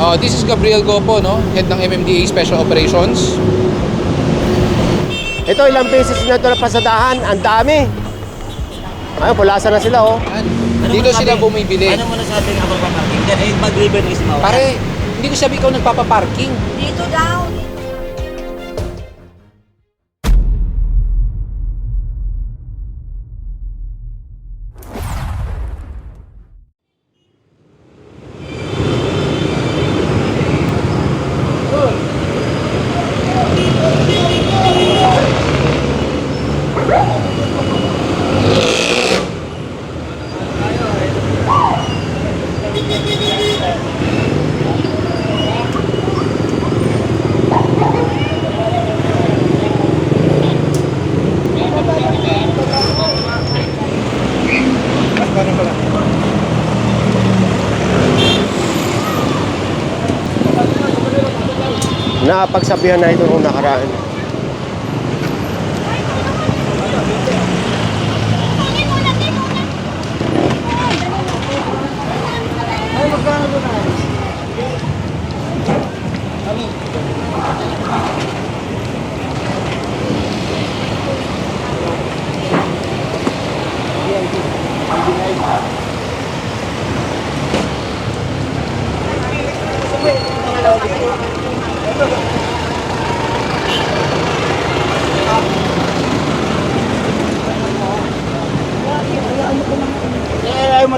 Uh, this is Gabriel Gopo, no? Head ng MMDA Special Operations. Ito ilang beses na ito napasadahan. Ang dami. Ayun, pulasan na sila oh. Yan. Dito sila bumibili. Ano mo na sabi nga papaparking dyan? Eh, mag-river is mawala. Pare, hindi ko sabi ikaw nagpapaparking. Dito daw. Napagsabihan na ito nung nakaraan.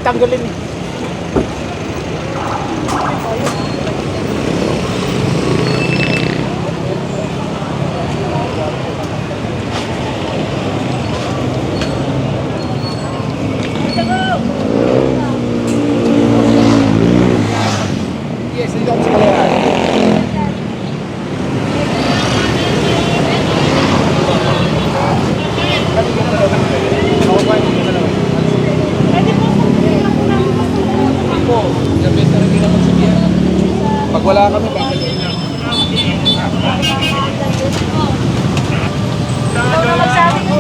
Tanggalin eh. Yes, dito ako sa kalayan. Po, gabi talaga na magsabihan. Pag wala kami, bakit? Ikaw na magsabi ko.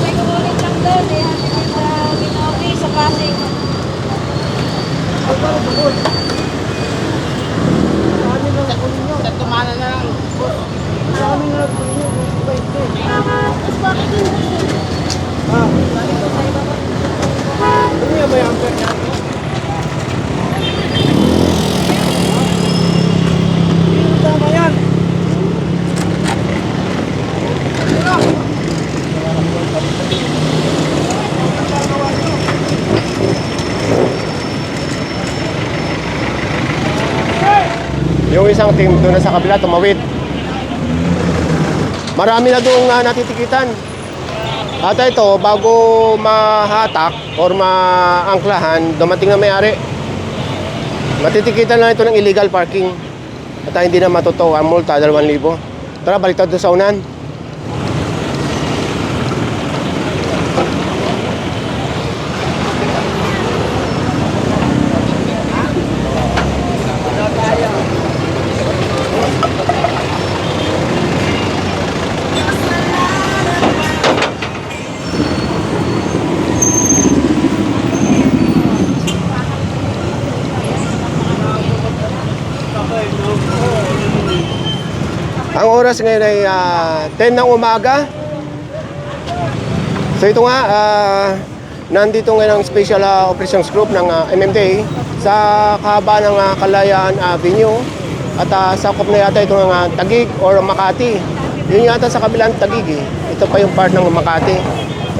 May kumulit lang doon. Eh, natin sa Binobi, sa Pasig. Yung isang team doon na sa kabila, tumawid. Marami na doon uh, natitikitan. At ito, bago mahatak or maangklahan, dumating na may-ari. Matitikitan na ito ng illegal parking. At ah, hindi na matuto, ang multa, 2,000. Tara, baliktad doon sa unan. Ang oras ngayon ay ah, 10 ng umaga. So ito nga, ah, nandito ngayon ang Special ah, Operations Group ng ah, MMDA sa kahabaan ng ah, Kalayaan Avenue at ah, sakop na yata ito ng ah, Tagig or Makati. Yun yata sa kabilang Tagig eh. Ito pa yung part ng Makati.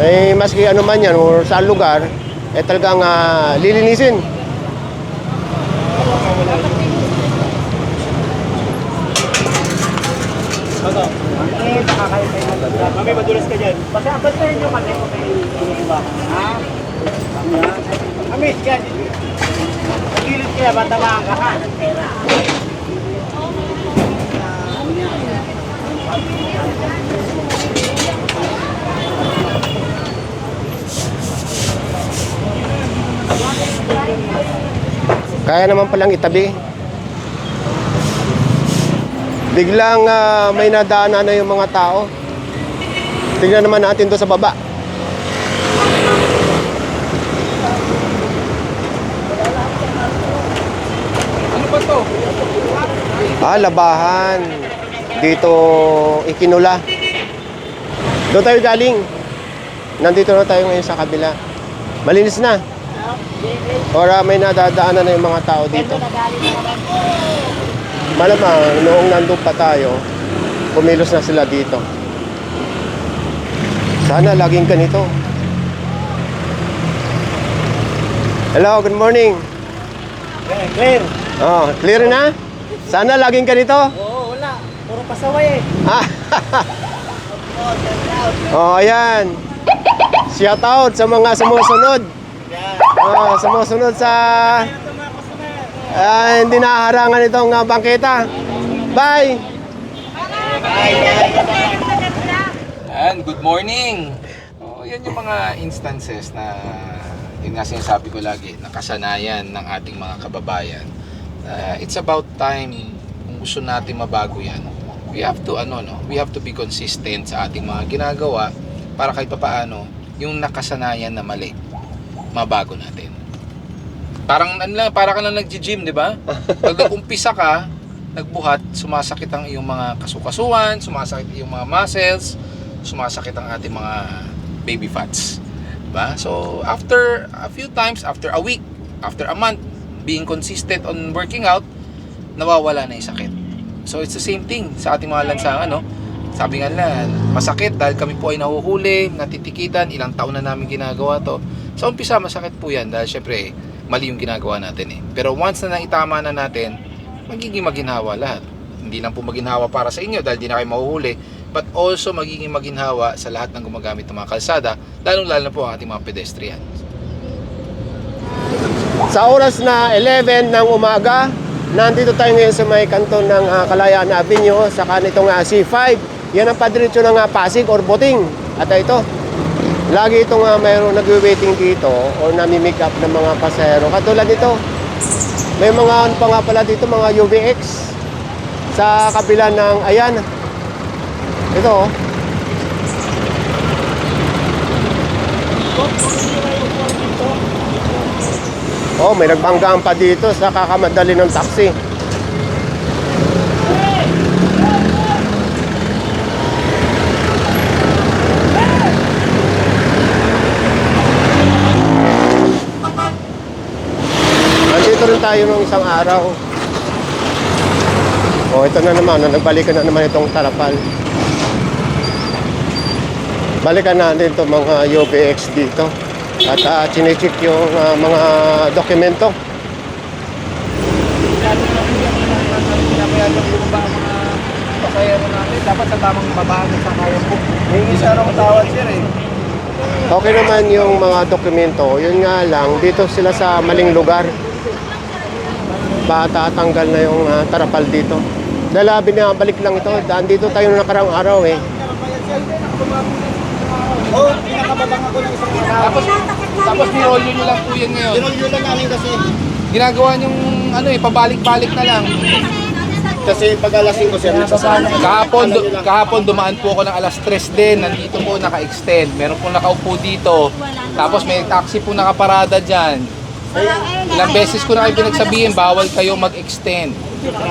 Eh, maski ano man yan or sa lugar, eh talagang ah, lilinisin. Mami, madulas ka dyan. Basta rin yung mali ko kayo iba. Ha? Mami, yan. Nagilid kaya, batamaan ka ha. Kaya naman palang itabi. Biglang ah, may nadaanan na yung mga tao. Tingnan naman natin to sa baba. Ano ba to? Ah, labahan. Dito ikinula. Doon tayo galing. Nandito na tayo ngayon sa kabila. Malinis na. Or uh, may nadadaanan na yung mga tao dito. Malamang, noong nandun pa tayo, kumilos na sila dito. Sana laging ganito. Hello, good morning. Clear, clear. Oh, clear na? Sana laging ganito. Oo, wala. Puro pasaway eh. Ah. oh, ayan. Shout out sa mga sumusunod. Oh, sumusunod sa ah, hindi naharangan itong ah, bangketa. Bye. And good morning! Oh, yan yung mga instances na yun nga sinasabi ko lagi, nakasanayan ng ating mga kababayan. Uh, it's about time kung gusto natin mabago yan. We have to ano no, we have to be consistent sa ating mga ginagawa para kahit papaano yung nakasanayan na mali mabago natin. Parang ano lang, para ka na nagji-gym, di ba? Pag nag-umpisa ka, nagbuhat, sumasakit ang iyong mga kasukasuan, sumasakit yung mga muscles, sumasakit ang ating mga baby fats. Diba? So, after a few times, after a week, after a month, being consistent on working out, nawawala na yung sakit. So, it's the same thing sa ating mga lansangan, no? Sabi nga nila, masakit dahil kami po ay nahuhuli, natitikitan, ilang taon na namin ginagawa to. Sa umpisa, masakit po yan dahil syempre, mali yung ginagawa natin eh. Pero once na naitama na natin, magiging maginhawa lahat. Hindi lang po maginhawa para sa inyo dahil di na kayo mahuhuli, but also magiging maginhawa sa lahat ng gumagamit ng mga kalsada, lalong-lalo na po ang ating mga pedestrian. Sa oras na 11 ng umaga, nandito tayo ngayon sa may kanton ng ah, Kalayaan Avenue sa kanitong ah, C5. Yan ang padiretso ng ah, Pasig or Boting. At ito, lagi itong uh, mayroong nagwe-waiting dito o nami-make up ng mga pasahero. Katulad nito, may mga ano pa nga pala dito, mga UVX sa kabila ng, ayan, ito oh. Oh, may nagbanggaan pa dito sa kakamadali ng taxi. Nandito rin tayo nung isang araw. Oh, ito na naman, nagbalikan na naman itong tarapal. Balikan natin itong mga UPX dito. At uh, chinecheck yung ah, mga dokumento. Dapat sa tamang babaan sa kaya po. May isa raw tawad eh. Okay naman yung mga dokumento. Yun nga lang, dito sila sa maling lugar. Bata tanggal na yung ah, tarapal dito. Dahil ah, binabalik lang ito. Daan dito tayo nung nakarang araw eh. Oo, oh, pinakababang ako ng isang araw. Tapos, tapos nirolyo nyo lang po yan ngayon. Tinulyo lang namin kasi. Ginagawa nyong ano eh, pabalik-balik na lang. Kasi pag alasing ko sir, nagsasama. Kahapon, du- kahapon dumaan po ako ng alas 3 din. Nandito po naka-extend. Meron po nakaupo dito. Tapos may taxi po nakaparada dyan. Ilang beses ko na kayo pinagsabihin, bawal kayo mag-extend.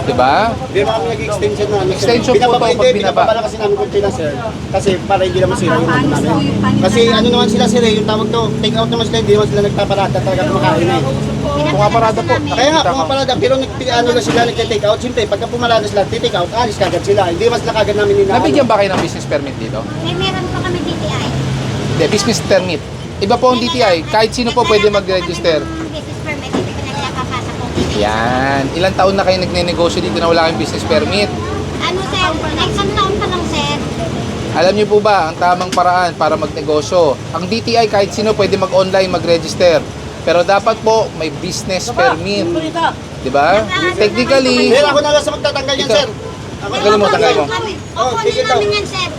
Diba? Naman kami nag-extension na. ano. Extension po Binaba- to pag binaba. binababa lang kasi namin konti lang sir. Kasi para hindi naman sila yung ano namin. Kasi ano naman sila sir eh, yung tawag to, take out naman sila, hindi naman sila nagpaparada talaga kumakain eh. Pumaparada po. Kaya nga, pumaparada, pero nag, ano na sila nagte-take out, siyempre, pagka pumarada sila, take out, alis kagad sila. Hindi naman sila kagad namin nila. Nabigyan ba kayo ng business permit dito? May meron pa kami DTI. Hindi, business permit. Iba po ang DTI. Kahit sino po pwede mag-register. Business permit, hindi ko na nila papasok kung DTI. Yan. Ilang taon na kayo nagne-negosyo dito na wala kayong business permit? Ano sir, isang taon pa lang sir. Alam niyo po ba ang tamang paraan para magnegosyo? Ang DTI kahit sino pwede mag-online mag-register. Pero dapat po may business permit. 'Di ba? Technically, Pero ako na lang sa magtatanggal yan, sir. Ako na Tanggalin mo, tanggalin mo. Oh, Opo, daw. namin yan sir.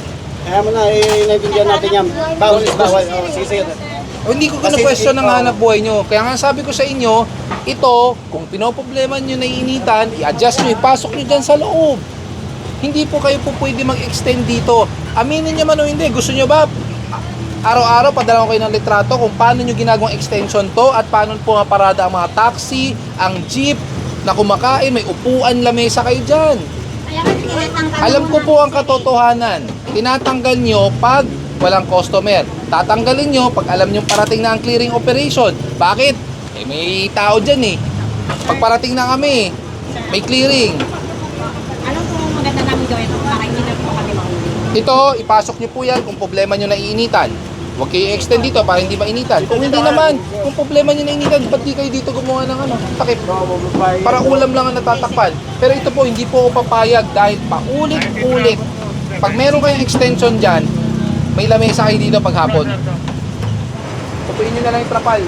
Kaya mo na, eh, naiintindihan natin yan. Bawal bawal. Oh, sige, sige. Oh, hindi ko Kasi kina-question ng ikaw- hanap buhay nyo. Kaya nga sabi ko sa inyo, ito, kung pinoproblema nyo na initan, i-adjust nyo, ipasok nyo dyan sa loob. Hindi po kayo po pwede mag-extend dito. Aminin nyo man o hindi, gusto nyo ba araw-araw padala ko kayo ng litrato kung paano nyo ginagawang extension to at paano po nga parada ang mga taxi, ang jeep, na kumakain, may upuan, lamesa kayo dyan. Kaya kasi tinatanggal Alam ko po ang katotohanan. Tinatanggal nyo pag walang customer. Tatanggalin nyo pag alam nyo parating na ang clearing operation. Bakit? Eh, may tao dyan eh. Pag parating na kami, may clearing. Ano po maganda namin gawin para hindi na po kami mahuli? Ito, ipasok nyo po yan kung problema nyo na iinitan. Huwag kayo extend dito para hindi mainitan. Kung hindi naman, kung problema nyo na initan, ba't di kayo dito gumawa ng ano? Takip. Para ulam lang ang natatakpan. Pero ito po, hindi po ako papayag dahil paulit-ulit. Pag meron kayong extension dyan, may lamesa kayo dito paghapon. Tupuin nyo na lang yung trapal.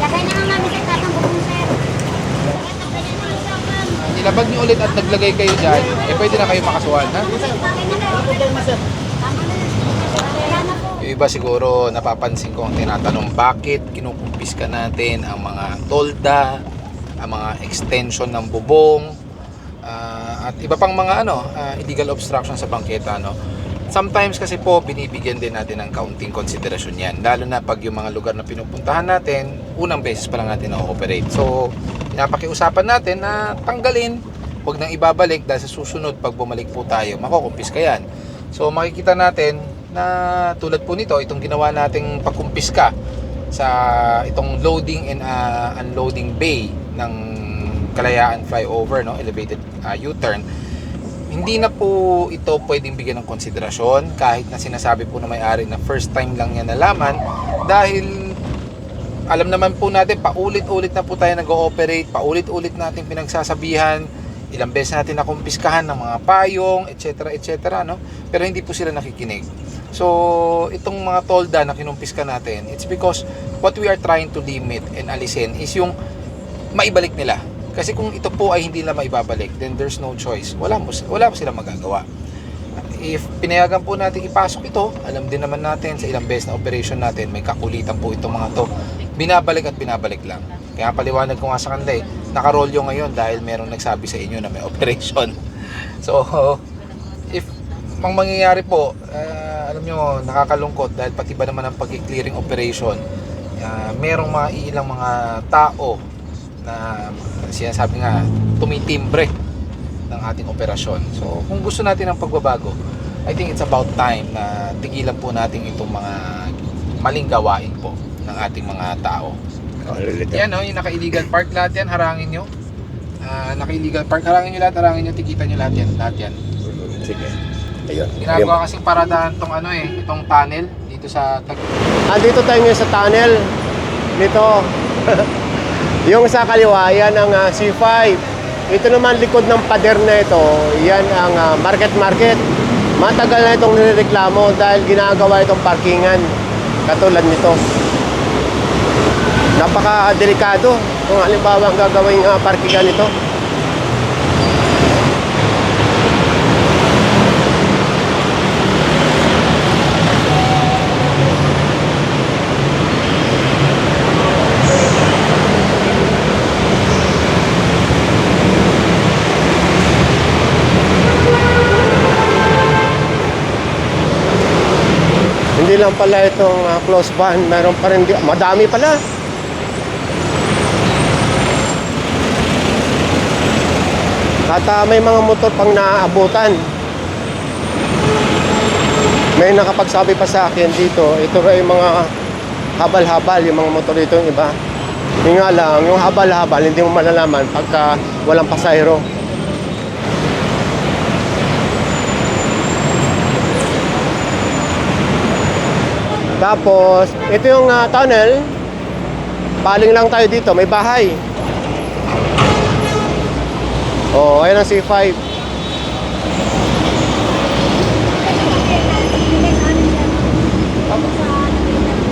Lagay na lang namin sa tatang bukong sir. Nilabag nyo ulit at naglagay kayo dyan, eh pwede na kayo makasuhan, ha? Yung iba siguro napapansin ko ang tinatanong bakit kinukumpiska natin ang mga tolda, ang mga extension ng bubong, ah, at iba pang mga ano, ah, illegal obstruction sa bangketa no. Sometimes kasi po binibigyan din natin ng kaunting konsiderasyon yan. Lalo na pag yung mga lugar na pinupuntahan natin, unang beses pa lang natin na-operate. So, pinapakiusapan natin na tanggalin, huwag nang ibabalik dahil sa susunod pag bumalik po tayo, makukumpiska yan. So, makikita natin na tulad po nito, itong ginawa nating pagkumpiska sa itong loading and ah, unloading bay ng Kalayaan flyover, no, elevated ah, U-turn. Hindi na po ito pwedeng bigyan ng konsiderasyon kahit na sinasabi po na may-ari na first time lang niya nalaman dahil alam naman po natin paulit-ulit na po tayo nag-ooperate, paulit-ulit natin pinagsasabihan, ilang beses natin nakumpiskahan ng mga payong, etc. etc. no? Pero hindi po sila nakikinig. So, itong mga tolda na kinumpiska natin, it's because what we are trying to limit and alisin is yung maibalik nila. Kasi kung ito po ay hindi nila maibabalik, then there's no choice. Wala mo, wala mo silang magagawa. If pinayagan po natin ipasok ito, alam din naman natin sa ilang beses na operation natin, may kakulitan po itong mga to. Binabalik at binabalik lang. Kaya paliwanag ko nga sa kanila eh, nakarolyo ngayon dahil merong nagsabi sa inyo na may operation. So, if mang mangyayari po, ah, alam nyo, nakakalungkot dahil pati ba naman ang pag-clearing operation, ah, merong mga ilang mga tao na sinasabi nga tumitimbre ng ating operasyon. So, kung gusto natin ng pagbabago, I think it's about time na tigilan po natin itong mga maling gawain po ng ating mga tao. Yan o, yung naka-illegal park lahat yan, harangin nyo. Ah, naka-illegal park, harangin nyo lahat, harangin nyo, tikitan nyo lahat yan, lahat yan. Sige. Ayun. Ginagawa kasing paradahan tong ano eh, itong tunnel dito sa Tag Andito tayo ngayon sa tunnel. Dito. yung sa kaliwa, yan ang ah, C5. Ito naman likod ng pader na ito, yan ang ah, market market. Matagal na itong nireklamo dahil ginagawa itong parkingan. Katulad nito. Napaka-delikado kung halimbawa ang gagawin uh, parkingan nito. Hindi lang pala itong ah, close ban, meron pa rin, di- madami pala. At ah, may mga motor pang naaabutan. May nakapagsabi pa sa akin dito, ito ay mga habal-habal, yung mga motor dito yung iba. Yung nga lang, yung habal-habal, hindi mo malalaman pagka walang pasahero. Tapos, ito yung ah, tunnel. Paling lang tayo dito, may bahay. Oh, ayan ang C5.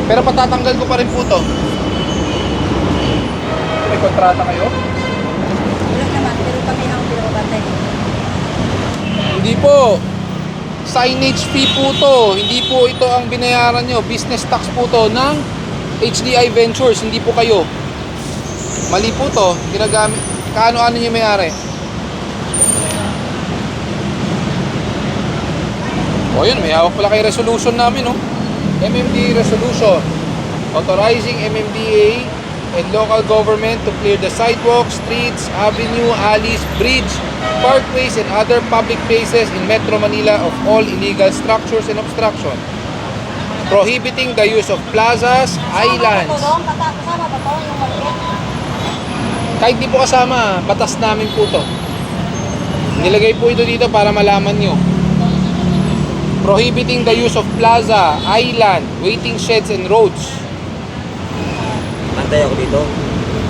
Pero patatanggal ko pa rin po to. May kontrata kayo? Wala naman, pero kami ang pinakabantay. Hindi po. Signage fee po to. Hindi po ito ang binayaran nyo. Business tax po to ng HDI Ventures. Hindi po kayo. Mali po to. Ginagamit. Kaano-ano nyo may-ari? O yun, may hawak pala kay resolution namin, no? MMDA resolution. Authorizing MMDA and local government to clear the sidewalks, streets, avenue, alleys, bridge, parkways, and other public places in Metro Manila of all illegal structures and obstruction. Prohibiting the use of plazas, islands, kahit di po kasama, batas namin po to. Nilagay po ito dito para malaman nyo. Prohibiting the use of plaza, island, waiting sheds, and roads. Pantay ako dito.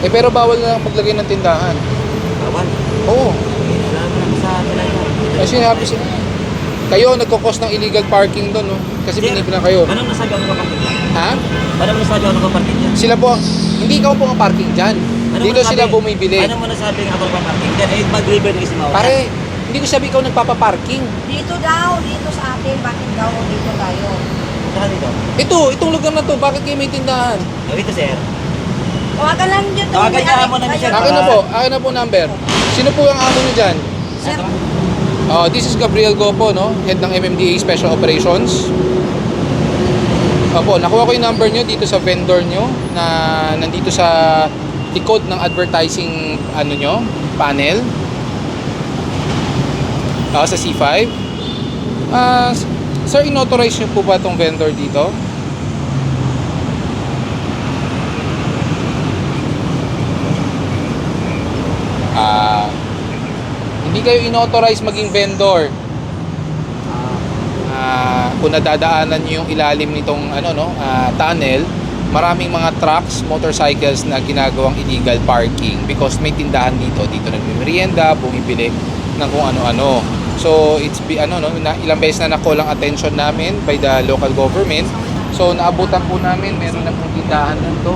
Eh pero bawal na maglagay ng tindahan. Bawal. Oo. Wala naman sa atin na yun. Kasi sinabi sila. Kayo nagkukos ng illegal parking doon, no? Kasi Sir, binibina kayo. Anong nasabi ako ng parking dyan? Ha? Anong nasabi ako ng parking dyan? Sila po, hindi ikaw po ang parking dyan. Anong Dito nasabi- sila bumibili. Ano mo nasabi ng ako ng parking dyan? Eh, mag-river ng isimaw. Pare, hindi ko sabi ikaw nagpapaparking. Dito daw, dito sa atin, bakit daw dito tayo? Saan dito? Ito, itong lugar na to, bakit kayo may tindahan? Oh, ito, sir. Tawagan lang dito. Tawagan niya may- mo na ni Ayun. Sir. Akin na po, akin na po number. Sino po ang amo nyo dyan? Sir, Oh, this is Gabriel Gopo, no? Head ng MMDA Special Operations. Opo, nakuha ko yung number nyo dito sa vendor nyo na nandito sa likod ng advertising ano nyo, panel. Ah, sa C5. Ah, s- sir, inauthorize nyo po ba itong vendor dito? Hindi kayo inauthorize maging vendor. Ah, kung nadadaanan niyo yung ilalim nitong ano no, ah, tunnel, maraming mga trucks, motorcycles na ginagawang illegal parking because may tindahan dito, dito nagmimerienda, bumibili ng kung ano-ano. So, it's be ano no, na, ilang beses na na-call ang attention namin by the local government. So, naabutan po namin, meron na pong tindahan nito.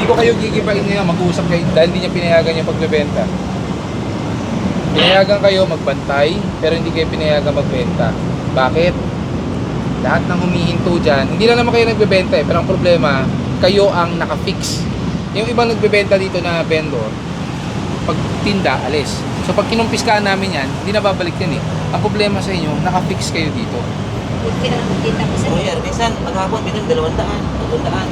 Hindi ko kayo gigibain ngayon, mag-uusap kayo dahil hindi niya pinayagan yung pagbebenta. Pinayagan kayo magbantay, pero hindi kayo pinayagan magbenta. Bakit? Lahat ng humihinto dyan, hindi lang naman kayo nagbebenta eh, pero ang problema, kayo ang nakafix. Yung ibang nagbebenta dito na vendor, pag tinda, alis. So pag kinumpiskaan namin yan, hindi na babalik yan eh. Ang problema sa inyo, nakafix kayo dito. buti na lang kita ko sa Kuya, minsan, maghapon, daan, tatlong daan.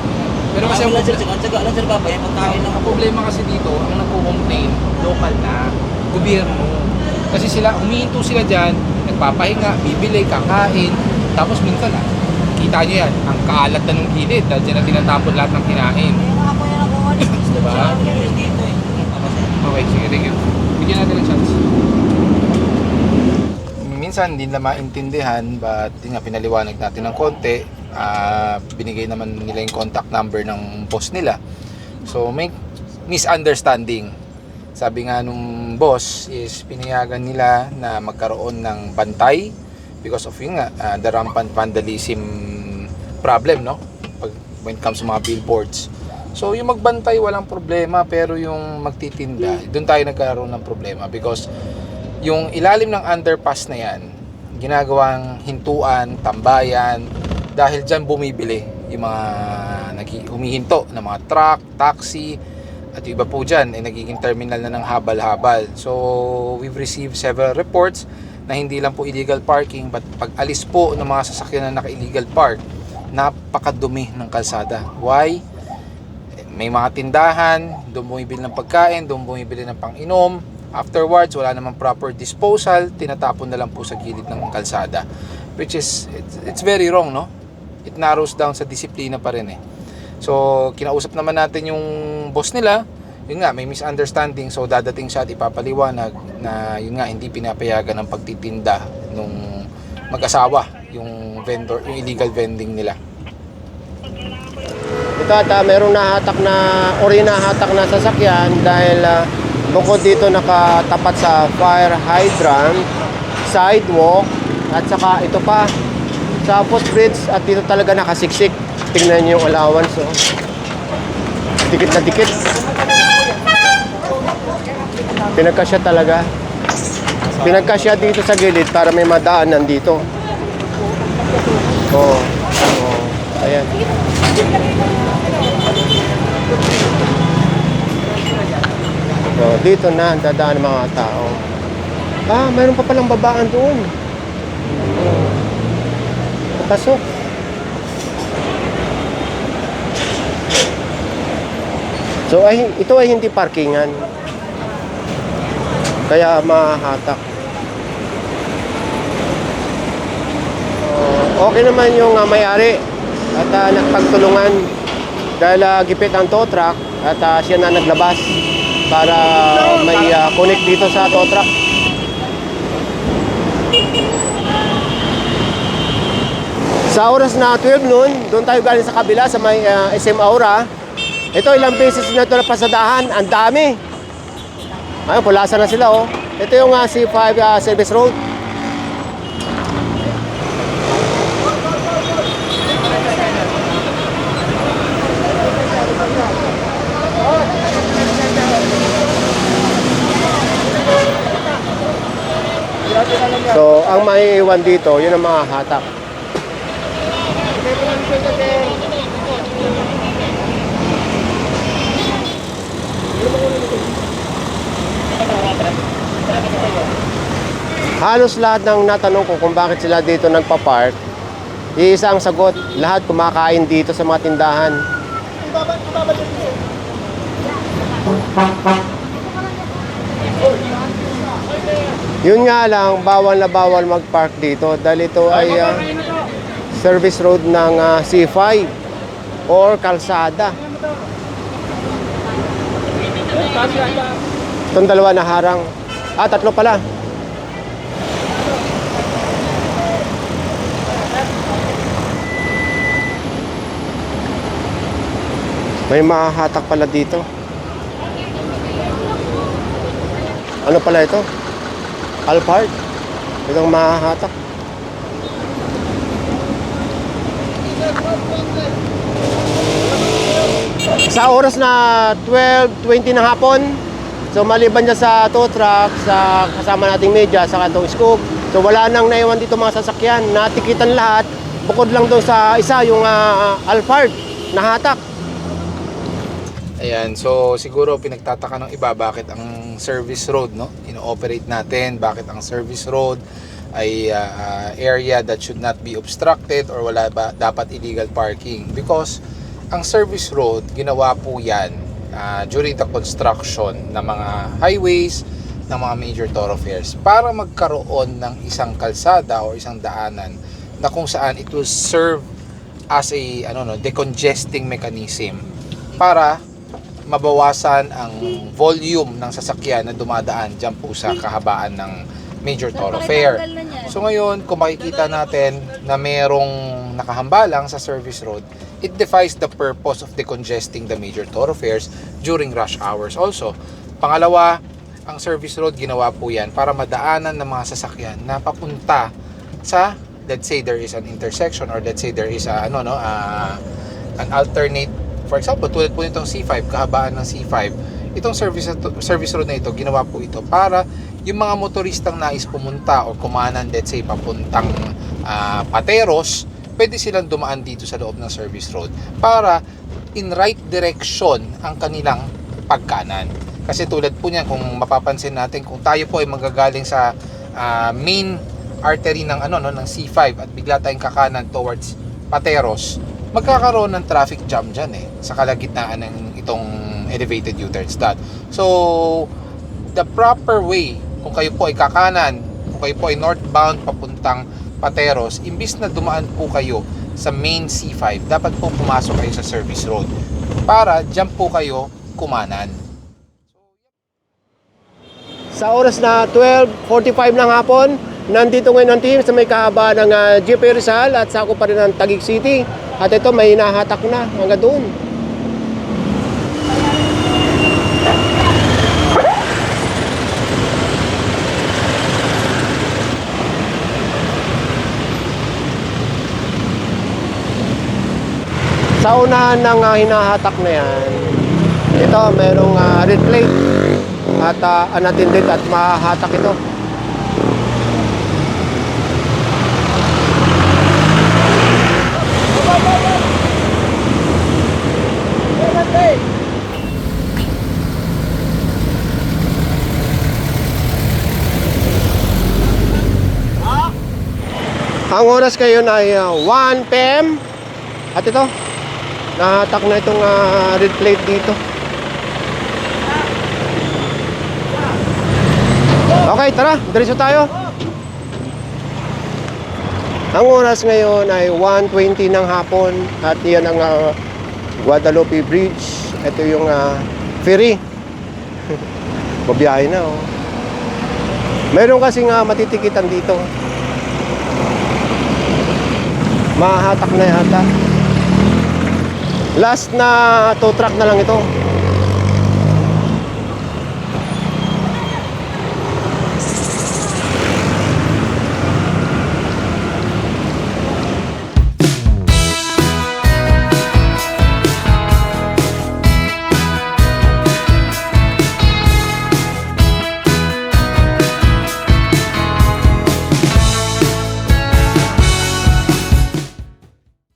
Pero kasi ang lang, problema, lang, sir, pagkain ng ang problema kasi dito, ang nagko-complain, local na, gobyerno. Kasi sila, humihinto sila dyan, nagpapahinga, bibili, kakain, tapos minsan ah, kita nyo yan, ang kaalat na ng gilid, dahil dyan na tinatapon lahat ng kinain. Diba? eh. Sir. Okay, sige, thank you. Bigyan natin ng chance. Minsan hindi nila maintindihan but yun nga pinaliwanag natin ng konti. Ah, binigay naman nila yung contact number ng boss nila. So may misunderstanding. Sabi nga nung boss is pinayagan nila na magkaroon ng bantay because of yun nga ah, the rampant vandalism problem no pag when it comes to mga billboards. So yung magbantay walang problema pero yung magtitinda doon tayo nagkaroon ng problema because yung ilalim ng underpass na yan ginagawang hintuan, tambayan dahil dyan bumibili yung mga humihinto na mga truck, taxi at iba po dyan ay nagiging terminal na ng habal-habal. So we've received several reports na hindi lang po illegal parking but pag alis po ng mga sasakyan na naka-illegal park napakadumi ng kalsada. Why? may mga tindahan, doon bumibili ng pagkain, doon bumibili ng pang-inom. Afterwards, wala namang proper disposal, tinatapon na lang po sa gilid ng kalsada. Which is, it's, it's very wrong, no? It narrows down sa disiplina pa rin eh. So, kinausap naman natin yung boss nila, yun nga, may misunderstanding, so dadating siya at ipapaliwanag na yun nga, hindi pinapayagan ng pagtitinda nung mag-asawa, yung vendor, yung illegal vending nila. Ito at ah, merong nahatak na ori nahatak na sasakyan dahil ah, bukod dito nakatapat sa fire hydrant, sidewalk at saka ito pa sa footbridge at dito talaga nakasiksik. Tingnan niyo yung allowance oh. Dikit na dikit. Pinagkasya talaga. Pinagkasya dito sa gilid para may madaanan dito. Oh. Oh. Ayan. Oh, dito na dadaan ang mga tao. Ah, mayroon pa palang babaan doon. Oh. Papasok. So ay ito ay hindi parkingan. Kaya mahahatak. So, okay naman yung ah, may-ari at uh, nagpagtulungan dahil ah, gipit ang tow truck at ah, siya na naglabas para may ah, connect dito sa tow truck. Sa oras na 12 noon, doon tayo galing sa kabila sa may ah, SM Aura. Ito ilang beses na ito napasadahan, ang dami. Ayun, pulasan na sila oh. Ito yung ah, C5 ah, Service Road. So, ang maiiwan dito, yun ang mga hatak. Halos lahat ng natanong ko kung bakit sila dito nagpa-park, iisa ang sagot, lahat kumakain dito sa mga tindahan. Yun nga lang, bawal na bawal mag-park dito dahil ito ay ah, service road ng ah, C5 or kalsada. Itong dalawa na harang. Ah, tatlo pala. May mahahatak pala dito. Ano pala ito? Alphard. Itong mahahatak. Sa oras na 12.20 ng hapon, so maliban niya sa tow truck, sa kasama nating media, sa itong scoop, so wala nang naiwan dito mga sasakyan. Natikitan lahat, bukod lang doon sa isa, yung uh, Alphard, nahatak. Ayan, so siguro pinagtataka ng iba bakit ang service road, no? Ino-operate natin, bakit ang service road ay ah, area that should not be obstructed or wala ba dapat illegal parking because ang service road ginawa po yan ah, during the construction ng mga highways ng mga major thoroughfares para magkaroon ng isang kalsada o isang daanan na kung saan it will serve as a ano no decongesting mechanism para mabawasan ang volume ng sasakyan na dumadaan dyan po sa kahabaan ng major thoroughfare. So ngayon, kung makikita natin na merong nakahambalang sa service road, it defies the purpose of decongesting the major thoroughfares during rush hours also. Pangalawa, ang service road ginawa po yan para madaanan ng mga sasakyan na papunta sa let's say there is an intersection or let's say there is a ano no ah, an alternate for example tulad po nitong C5 kahabaan ng C5 itong service service road na ito ginawa po ito para yung mga motoristang nais pumunta o kumanan let's say papuntang ah, Pateros pwede silang dumaan dito sa loob ng service road para in right direction ang kanilang pagkanan. Kasi tulad po niyan kung mapapansin natin kung tayo po ay magagaling sa ah, main artery ng ano no ng C5 at bigla tayong kakanan towards Pateros magkakaroon ng traffic jam diyan eh sa kalagitnaan ng itong elevated U-turn stop. So the proper way kung kayo po ay kakanan, kung kayo po ay northbound papuntang Pateros, imbis na dumaan po kayo sa main C5, dapat po pumasok kayo sa service road para diyan po kayo kumanan. Sa oras na 12.45 ng hapon, nandito ngayon ang team sa may kahaba ng uh, GP Rizal at sako pa rin ng Taguig City. At ito may nahatak na hanggang doon. Sa unahan ng uh, hinahatak na yan, ito merong uh, red plate at uh, unattended at mahahatak ito. Ang oras ngayon ay ah, uh, 1 p.m. At ito, nahatak na itong uh, red plate dito. Okay, tara, diretso tayo. Ang oras ngayon ay 1.20 ng hapon at iyan ang uh, Guadalupe Bridge. Ito yung uh, ferry. Babiyahe na oh. Meron kasi nga matitikitan dito. Mahatak na yata. Last na tow truck na lang ito.